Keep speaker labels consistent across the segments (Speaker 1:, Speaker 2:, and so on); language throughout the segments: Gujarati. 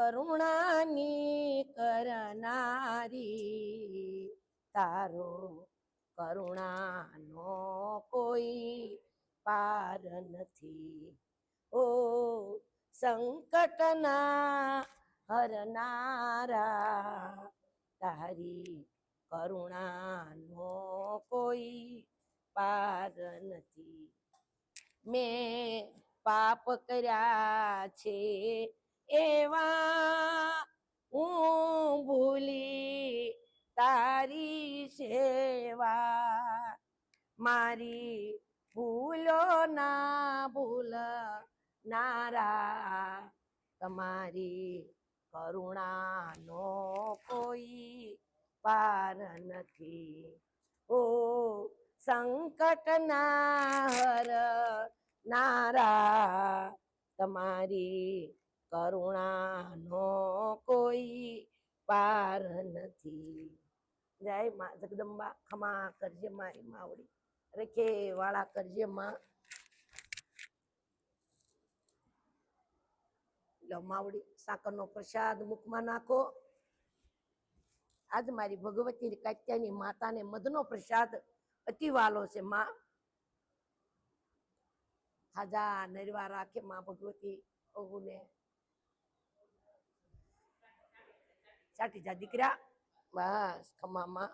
Speaker 1: કરુણાની કરનારી. તારો કરુણાનો કોઈ પાર નથી. ઓ સંકટના હરનારા, તારી કરુણાનો કોઈ પાર નથી. મેં પાપ કર્યા છે એવા હું ભૂલી તારી સેવા. મારી ભૂલો ના ભૂલ નારા તમારી કરુણાનો કોઈ પાર નથી. ઓ સંકટના હર નારા તમારી કરુણાનો કોઈ પાર નથી. જય માં જગદંબા ખમા કરજે મારી માવડી. રેખે વાળા કરજે માં. માવડી, સાકરનો પ્રસાદ મુખમાં નાખો. આજ મારી ભગવતી કાત્યાની માતાને મધનો પ્રસાદ અતિ વાલો છે માં. હાજા નરવા રાખે માં ભગવતી ઓગુને ચાટી જા દીકરા. બસ, ખમામાં.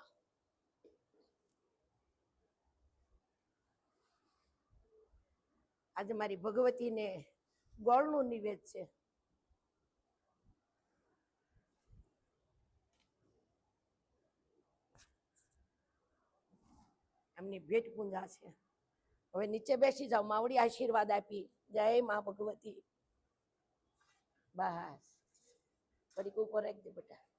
Speaker 1: આજે મારી ભગવતીને ગોળનું નિવેદ છે. એમની ભેટ પૂંજા છે. હવે નીચે બેસી જાઓ, માવડી આશીર્વાદ આપી. જય મા ભગવતી. બસ. ફરી ઉપર રાખજે બેટા.